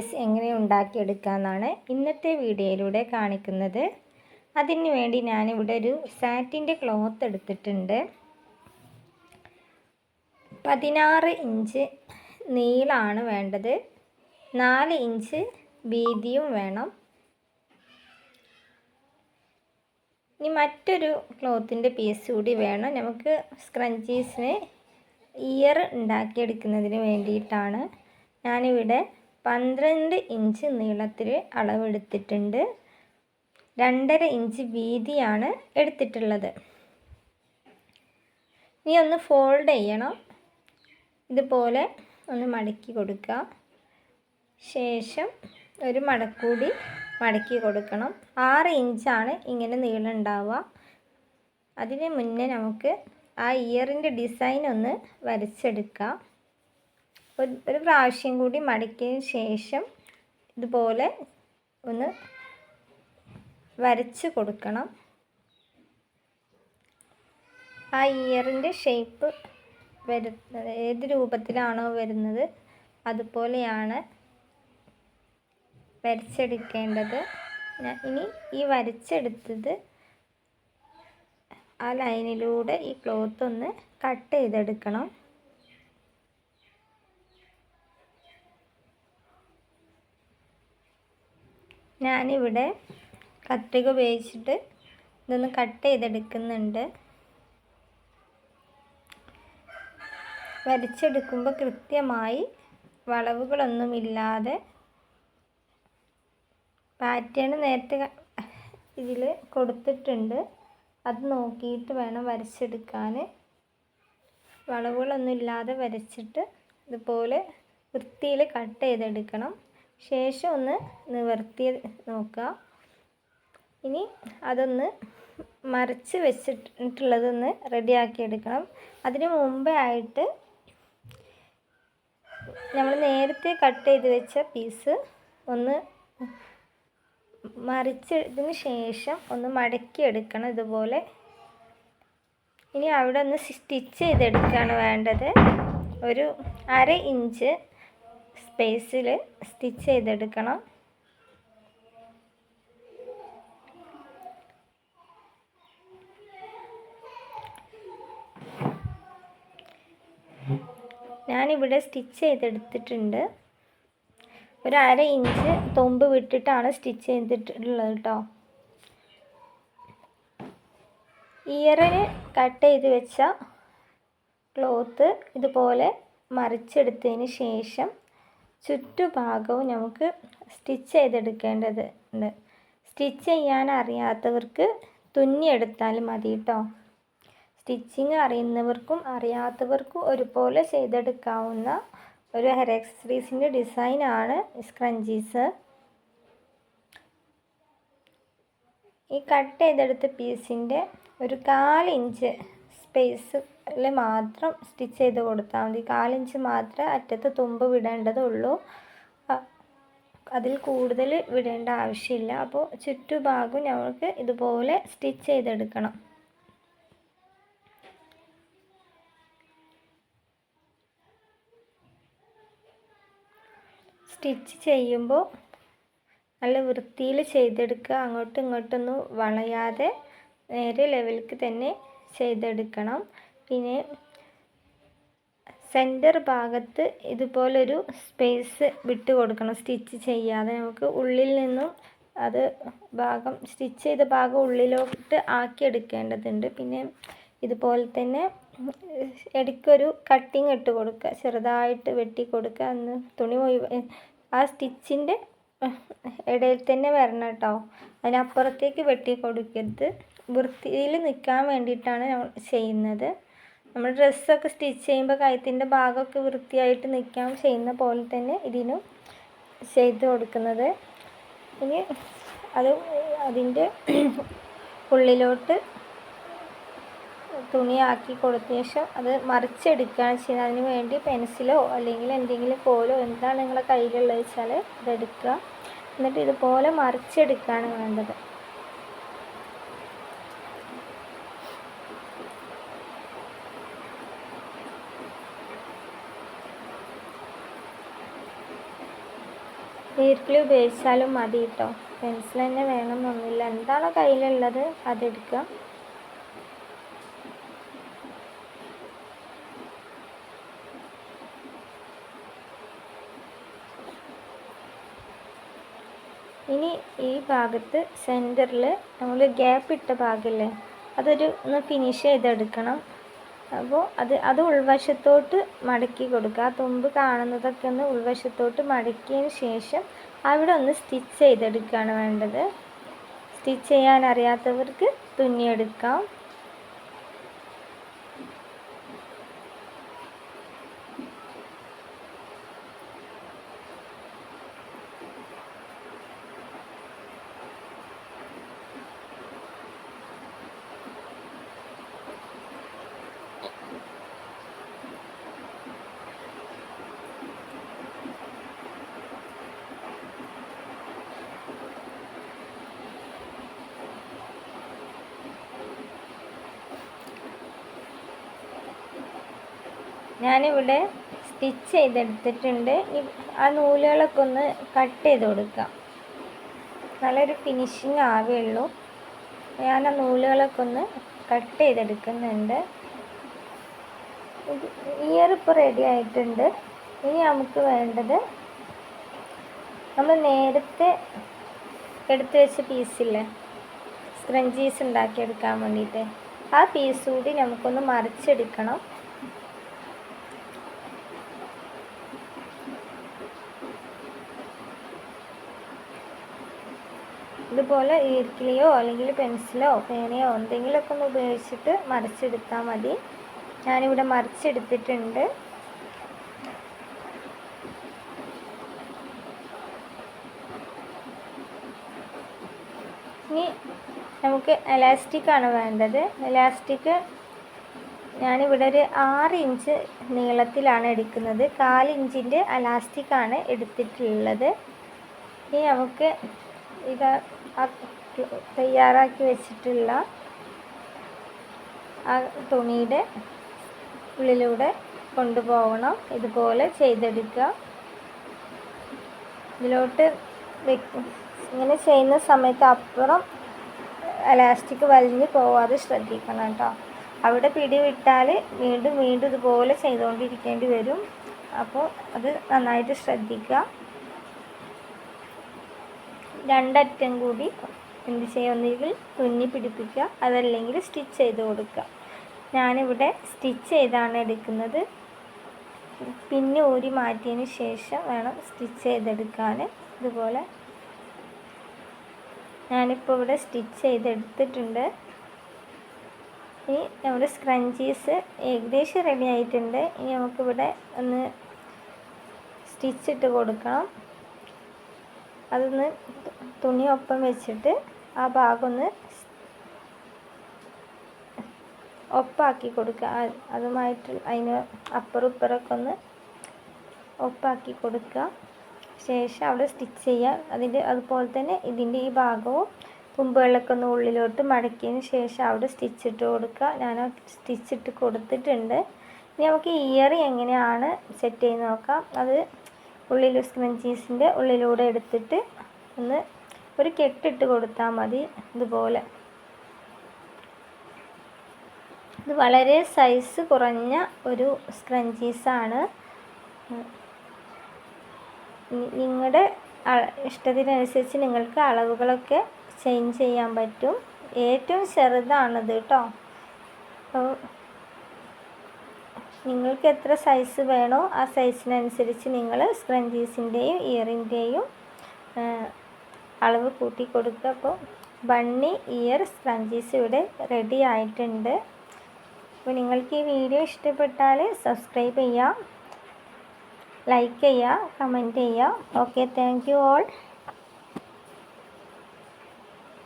Piece എങ്ങനെ ഉണ്ടാക്കിയെടുക്കാമെന്നാണ് ഇന്നത്തെ വീഡിയോയിലൂടെ കാണിക്കുന്നത്. അതിന് വേണ്ടി ഞാനിവിടെ ഒരു സാറ്റിന്റെ ക്ലോത്ത് എടുത്തിട്ടുണ്ട്. പതിനാറ് ഇഞ്ച് നീളമാണ് വേണ്ടത്. നാല് ഇഞ്ച് വീതിയും വേണം. ഇനി മറ്റൊരു ക്ലോത്തിന്റെ പീസ് കൂടി വേണം. നമുക്ക് സ്ക്രഞ്ചീസിന് ഇയർ ഉണ്ടാക്കിയെടുക്കുന്നതിന് വേണ്ടിയിട്ടാണ് ഞാനിവിടെ പന്ത്രണ്ട് ഇഞ്ച് നീളത്തിൽ അളവെടുത്തിട്ടുണ്ട്. രണ്ടര ഇഞ്ച് വീതിയാണ് എടുത്തിട്ടുള്ളത്. ഇനി ഒന്ന് ഫോൾഡ് ചെയ്യണം. ഇതുപോലെ ഒന്ന് മടക്കി കൊടുക്കുക. ശേഷം ഒരു മടക്കൂടി മടക്കി കൊടുക്കണം. ആറ് ഇഞ്ചാണ് ഇങ്ങനെ നീളം ഉണ്ടാവുക. അതിന് മുന്നേ നമുക്ക് ആ ഇയറിന്റെ ഡിസൈൻ ഒന്ന് വരച്ചെടുക്കാം. ഒരു പ്രാവശ്യം കൂടി മടക്കിയതിന് ശേഷം ഇതുപോലെ ഒന്ന് വരച്ച് കൊടുക്കണം. ആ ഇയറിന്റെ ഷേപ്പ് വരുന്നത് ഏത് രൂപത്തിലാണോ വരുന്നത് അതുപോലെയാണ് വരച്ചെടുക്കേണ്ടത്. ഇനി ഈ വരച്ചെടുത്തത് ആ ലൈനിലൂടെ ഈ ക്ലോത്ത് ഒന്ന് കട്ട് ചെയ്തെടുക്കണം. ഞാനിവിടെ കത്രിക ഉപയോഗിച്ചിട്ട് ഇതൊന്ന് കട്ട് ചെയ്തെടുക്കുന്നുണ്ട്. വരച്ചെടുക്കുമ്പോൾ കൃത്യമായി വളവുകളൊന്നുമില്ലാതെ പാറ്റേൺ നേരത്തെ ഇതിൽ കൊടുത്തിട്ടുണ്ട്. അത് നോക്കിയിട്ട് വേണം വരച്ചെടുക്കാൻ വളവുകളൊന്നുമില്ലാതെ വരച്ചിട്ട് ഇതുപോലെ വൃത്തിയിൽ കട്ട് ചെയ്തെടുക്കണം. ശേഷം ഒന്ന് നിവർത്തി നോക്കുക. ഇനി അതൊന്ന് മറിച്ച് വെച്ചിട്ടുള്ളതൊന്ന് റെഡിയാക്കി എടുക്കണം. അതിന് മുമ്പേ ആയിട്ട് നമ്മൾ നേരത്തെ കട്ട് ചെയ്ത് വെച്ച പീസ് ഒന്ന് മറിച്ചതിന് ശേഷം ഒന്ന് മടക്കി എടുക്കണം ഇതുപോലെ. ഇനി അവിടെ ഒന്ന് സ്റ്റിച്ച് ചെയ്തെടുക്കുകയാണ് വേണ്ടത്. ഒരു അര ഇഞ്ച് സ്പേസിൽ സ്റ്റിച്ച് ചെയ്തെടുക്കണം. ഞാനിവിടെ സ്റ്റിച്ച് ചെയ്തെടുത്തിട്ടുണ്ട്. ഒരു അര ഇഞ്ച് തൊമ്പ് വിട്ടിട്ടാണ് സ്റ്റിച്ച് ചെയ്തിട്ടുള്ളത് കേട്ടോ ഇയറിന് കട്ട് ചെയ്ത് വെച്ച ക്ലോത്ത് ഇതുപോലെ മറിച്ചെടുത്തതിന് ശേഷം ചുറ്റുഭാഗവും നമുക്ക് സ്റ്റിച്ച് ചെയ്തെടുക്കേണ്ടത് ഉണ്ട്. സ്റ്റിച്ച് ചെയ്യാൻ അറിയാത്തവർക്ക് തുന്നിയെടുത്താൽ മതി കേട്ടോ സ്റ്റിച്ചിങ് അറിയുന്നവർക്കും അറിയാത്തവർക്കും ഒരുപോലെ ചെയ്തെടുക്കാവുന്ന ഒരു ഹെയർ ആക്സസറീസിന്റെ ഡിസൈനാണ് സ്ക്രഞ്ചീസ് ഈ കട്ട് ചെയ്തെടുത്ത പീസിന്റെ ഒരു കാലിഞ്ച് സ്പേസിൽ മാത്രം സ്റ്റിച്ച് ചെയ്ത് കൊടുത്താൽ മതി. കാലിഞ്ച് മാത്രമേ അറ്റത്ത് തുമ്പ് വിടേണ്ടതുള്ളൂ. അതിൽ കൂടുതൽ വിടേണ്ട ആവശ്യമില്ല. അപ്പോൾ ചുറ്റുഭാഗം ഞങ്ങൾക്ക് ഇതുപോലെ സ്റ്റിച്ച് ചെയ്തെടുക്കണം. സ്റ്റിച്ച് ചെയ്യുമ്പോൾ നല്ല വൃത്തിയിൽ ചെയ്തെടുക്കുക. അങ്ങോട്ടും ഇങ്ങോട്ടൊന്നും വളയാതെ നേരെ ലെവലിലേക്ക് തന്നെ ചെയ്തെടുക്കണം. പിന്നെ സെന്റർ ഭാഗത്ത് ഇതുപോലൊരു സ്പേസ് വിട്ട് കൊടുക്കണം. സ്റ്റിച്ച് ചെയ്യാതെ നമുക്ക് ഉള്ളിൽ നിന്നും അത് ഭാഗം സ്റ്റിച്ച് ചെയ്ത ഭാഗം ഉള്ളിലോട്ട് ആക്കിയെടുക്കേണ്ടതുണ്ട് പിന്നെ ഇതുപോലെ തന്നെ ഇടയ്ക്കൊരു കട്ടിങ് ഇട്ട് കൊടുക്കുക. ചെറുതായിട്ട് വെട്ടി കൊടുക്കുക. അന്ന് തുണി മുഴുവൻ ആ സ്റ്റിച്ചിന്റെ ഇടയിൽ തന്നെ വരണം കേട്ടോ. അതിനപ്പുറത്തേക്ക് വെട്ടി കൊടുക്കരുത്. വൃത്തിയിൽ നിൽക്കാൻ വേണ്ടിയിട്ടാണ് ചെയ്യുന്നത്. നമ്മൾ ഡ്രസ്സൊക്കെ സ്റ്റിച്ച് ചെയ്യുമ്പോൾ കഴുത്തിന്റെ ഭാഗമൊക്കെ വൃത്തിയായിട്ട് നിൽക്കാൻ ചെയ്യുന്ന പോലെ തന്നെ ഇതിനും ചെയ്ത് കൊടുക്കുന്നത്. ഇനി അത് അതിന്റെ ഉള്ളിലോട്ട് തുണിയാക്കി കൊടുത്ത ശേഷം അത് മറിച്ചെടുക്കുകയാണ് ചെയ്യുന്നത്. അതിന് വേണ്ടി പെൻസിലോ അല്ലെങ്കിൽ എന്തെങ്കിലും കോലോ എന്താണ് നിങ്ങളുടെ കയ്യിലുള്ളത് വെച്ചാൽ അതെടുക്കുക എന്നിട്ട് ഇതുപോലെ മറിച്ചെടുക്കുകയാണ് വേണ്ടത്. ഈർക്കിളി ഉപയോഗിച്ചാലും മതി കേട്ടോ പെൻസിൽ തന്നെ വേണമെന്നൊന്നുമില്ല എന്താണോ കയ്യിലുള്ളത് അതെടുക്കുക ഇനി ഈ ഭാഗത്ത് സെന്ററിൽ നമ്മൾ ഗ്യാപ്പ് ഇട്ട ഭാഗമില്ലേ അതൊരു ഒന്ന് ഫിനിഷ് ചെയ്തെടുക്കണം. അപ്പോൾ അത് അത് ഉൾവശത്തോട്ട് മടക്കി കൊടുക്കുക. ആ തുമ്പ് കാണുന്നതൊക്കെ ഒന്ന് ഉൾവശത്തോട്ട് മടക്കിയതിന് ശേഷം അവിടെ ഒന്ന് സ്റ്റിച്ച് ചെയ്തെടുക്കുകയാണ് വേണ്ടത്. സ്റ്റിച്ച് ചെയ്യാൻ അറിയാത്തവർക്ക് തുന്നിയെടുക്കാം ഞാനിവിടെ സ്റ്റിച്ച് ചെയ്തെടുത്തിട്ടുണ്ട്. ആ നൂലുകളൊക്കെ ഒന്ന് കട്ട് ചെയ്ത് കൊടുക്കാം. നല്ലൊരു ഫിനിഷിങ് ആവുകയുള്ളൂ ഞാൻ ആ നൂലുകളൊക്കെ ഒന്ന് കട്ട് ചെയ്തെടുക്കുന്നുണ്ട്. ഇയർ ഇപ്പോൾ റെഡി ആയിട്ടുണ്ട്. ഇനി നമുക്ക് വേണ്ടത് നമ്മൾ നേരത്തെ എടുത്തു വെച്ച പീസില്ലേ സ്ക്രഞ്ചീസ് ഉണ്ടാക്കിയെടുക്കാൻ വേണ്ടിയിട്ട്. ആ പീസ് കൂടി നമുക്കൊന്ന് മറിച്ചെടുക്കണം. ഇതുപോലെ ഈർക്കിളിയോ അല്ലെങ്കിൽ പെൻസിലോ പേനയോ എന്തെങ്കിലുമൊക്കെ ഒന്ന് ഉപയോഗിച്ചിട്ട് മറിച്ചെടുത്താൽ മതി. ഞാനിവിടെ മറിച്ചെടുത്തിട്ടുണ്ട്. ഇനി നമുക്ക് എലാസ്റ്റിക് ആണ് വേണ്ടത്. എലാസ്റ്റിക് ഞാനിവിടെ ഒരു ആറ് ഇഞ്ച് നീളത്തിലാണ് എടുക്കുന്നത്. കാലിഞ്ചിന്റെ അലാസ്റ്റിക്കാണ് എടുത്തിട്ടുള്ളത്. ഇനി നമുക്ക് ഇത് തയ്യാറാക്കി വെച്ചിട്ടുള്ള ആ തുണിയുടെ ഉള്ളിലൂടെ കൊണ്ടുപോകണം. ഇതുപോലെ ചെയ്തെടുക്കുക. ഇതിലോട്ട് ഇങ്ങനെ ചെയ്യുന്ന സമയത്ത് അപ്പുറം എലാസ്റ്റിക് വലിഞ്ഞ് പോവാതെ ശ്രദ്ധിക്കണം കേട്ടോ. അവിടെ പിടി വിട്ടാൽ വീണ്ടും വീണ്ടും ഇതുപോലെ ചെയ്തുകൊണ്ടിരിക്കേണ്ടി വരും. അപ്പോൾ അത് നന്നായിട്ട് ശ്രദ്ധിക്കുക. രണ്ടറ്റം കൂടി എന്ത് ചെയ്യുക? ഒന്നുകിൽ തുന്നി പിടിപ്പിക്കുക. അതല്ലെങ്കിൽ സ്റ്റിച്ച് ചെയ്ത് കൊടുക്കുക. ഞാനിവിടെ സ്റ്റിച്ച് ചെയ്താണ് എടുക്കുന്നത്. പിന്നെ ഊരി മാറ്റിയതിന് ശേഷം വേണം സ്റ്റിച്ച് ചെയ്തെടുക്കാൻ. ഇതുപോലെ ഞാനിപ്പോൾ ഇവിടെ സ്റ്റിച്ച് ചെയ്തെടുത്തിട്ടുണ്ട്. ഇനി നമ്മുടെ സ്ക്രഞ്ചീസ് ഏകദേശം റെഡി ആയിട്ടുണ്ട്. ഇനി നമുക്കിവിടെ ഒന്ന് സ്റ്റിച്ചിട്ട് കൊടുക്കണം. അതൊന്ന് തുണി ഒപ്പം വെച്ചിട്ട് ആ ഭാഗം ഒന്ന് ഒപ്പാക്കി കൊടുക്കുക. അതുമായിട്ട് അതിന് അപ്പുറം ഇപ്പുറമൊക്കെ ഒന്ന് ഒപ്പാക്കി കൊടുക്കുക. ശേഷം അവിടെ സ്റ്റിച്ച് ചെയ്യുക. അതിന്റെ അതുപോലെ തന്നെ ഇതിന്റെ ഈ ഭാഗവും തുമ്പുകളൊക്കെ ഒന്ന് ഉള്ളിലോട്ട് മടക്കിയതിന് ശേഷം അവിടെ സ്റ്റിച്ച് ഇട്ട് കൊടുക്കുക. ഞാൻ സ്റ്റിച്ച് ഇട്ട് കൊടുത്തിട്ടുണ്ട്. ഇനി നമുക്ക് ഇയർ എങ്ങനെയാണ് സെറ്റ് ചെയ്ത് നോക്കാം. അത് ഉള്ളിൽ സ്ക്രഞ്ചീസിന്റെ ഉള്ളിലൂടെ എടുത്തിട്ട് ഒന്ന് ഒരു കെട്ടിട്ട് കൊടുത്താൽ മതി ഇതുപോലെ. ഇത് വളരെ സൈസ് കുറഞ്ഞ ഒരു സ്ക്രഞ്ചീസാണ് നിങ്ങളുടെ ഇഷ്ടത്തിനനുസരിച്ച് നിങ്ങൾക്ക് അളവുകളൊക്കെ ചേഞ്ച് ചെയ്യാൻ പറ്റും. ഏറ്റവും ചെറുതാണിത് കേട്ടോ അപ്പോൾ നിങ്ങൾക്ക് എത്ര സൈസ് വേണോ ആ സൈസിനനുസരിച്ച് നിങ്ങൾ സ്ക്രഞ്ചീസിന്റെയും ഇയറിന്റെയും അളവ് കൂട്ടി കൊടുക്കുക അപ്പോൾ ബണ്ണി ഇയർ സ്പഞ്ചീസ് ഇവിടെ റെഡി ആയിട്ടുണ്ട്. അപ്പോൾ നിങ്ങൾക്ക് ഈ വീഡിയോ ഇഷ്ടപ്പെട്ടാൽ സബ്സ്ക്രൈബ് ചെയ്യാം ലൈക്ക് ചെയ്യുക കമന്റ് ചെയ്യുക. Okay thank you all